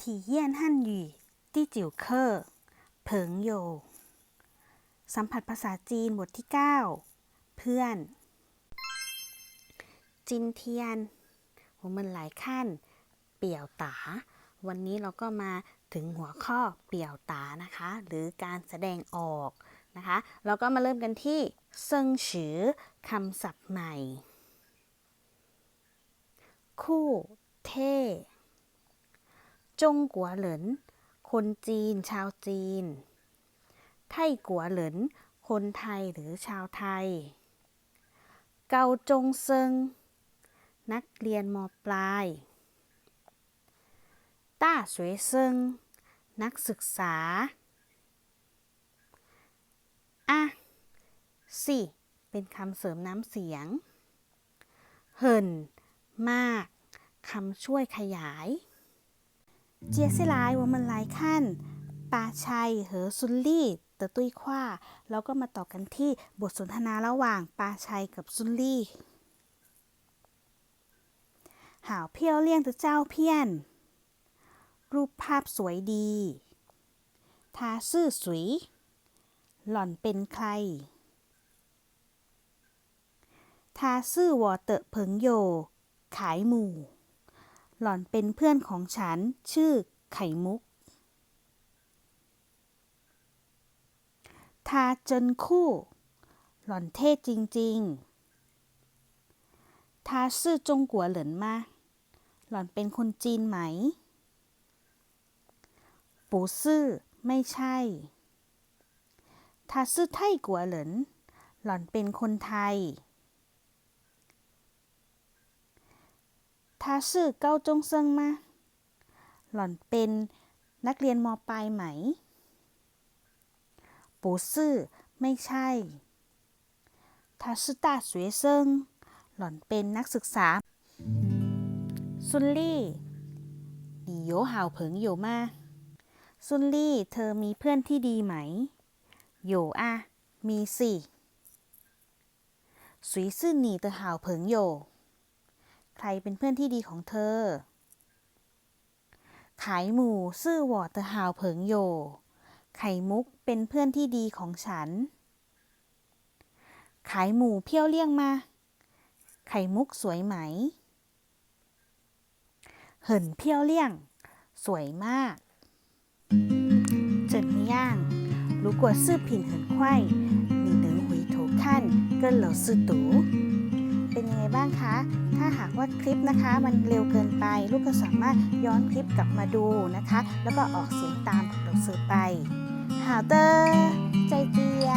体验汉语第九课朋友สัมผัสภาษาจีนบทที่ 9 เพื่อน จินเทียน我们来看เปี่ยวตา วันนี้เราก็มาถึงหัวข้อเปี่ยวตานะคะ หรือการแสดงออกนะคะ เราก็มาเริ่มกันที่เซิงฉือคำศัพท์ใหม่ คู่เท่ จงกัวเหลิน คนจีน ชาวจีน ไทกัวเหลิน คนไทยหรือชาวไทย เกาจงเซิง นักเรียนมปลาย ต้าสวยเซิง นักศึกษา อะ สิ เป็นคำเสริมน้ำเสียง เหิน มาก คำช่วยขยาย เจสยซิลว่ามันหลายขั้นปาชัย เหอซุนลี่เตอตุ้ยคว้า แล้วก็มาต่อกันที่บทสนทนาระหว่างปาชัยกับซุนลี่หาวเพี้ยวเลี่ยงตัวเจ้าเพี้ยน รูปภาพสวยดี ทาซื่อสวย หล่อนเป็นใคร ทาซื่อวอเตอเพิงโย ขายหมู่ หล่อนเป็นเพื่อนของฉัน ชื่อไข่มุก ทาจนคู่ หล่อนเท่จริง ๆ ทาซื่อจงกัวเหลินมา หล่อนเป็นคนจีนไหม ปูซื่อไม่ใช่ ทาซื่อไทยกัวเหลิน หล่อนเป็นคนไทย ทาซื่อเก้าจงเซิงมา หล่อนเป็นนักเรียนมปลายไหม ปูซื่อ ไม่ใช่ ทาซื่อต้าสวยเซิง หล่อนเป็นนักศึกษา ซุนลี่你有好朋友吗ซุนลี่ เธอมีเพื่อนที่ดีไหม 有啊มีสิ谁是你的好朋友 ใครเป็นเพื่อนที่ดีของเธอ ขายหมู่ซื่อหวอเตอหาวเผิงโย ไข่มุกเป็นเพื่อนที่ดีของฉัน ขายหมู่เพี้ยวเลี่ยงมา ไข่มุกสวยไหม เหินเพี้ยวเลี่ยง สวยมาก怎么样如果视频很快你能回头看跟老师读เป็น ยังไงบ้างคะ ถ้าหากว่าคลิปนะคะ มันเร็วเกินไป ลูกก็สามารถย้อนคลิปกลับมาดูนะคะ แล้วก็ออกเสียงตามหนังสือไปหาเตอร์ใจเจีย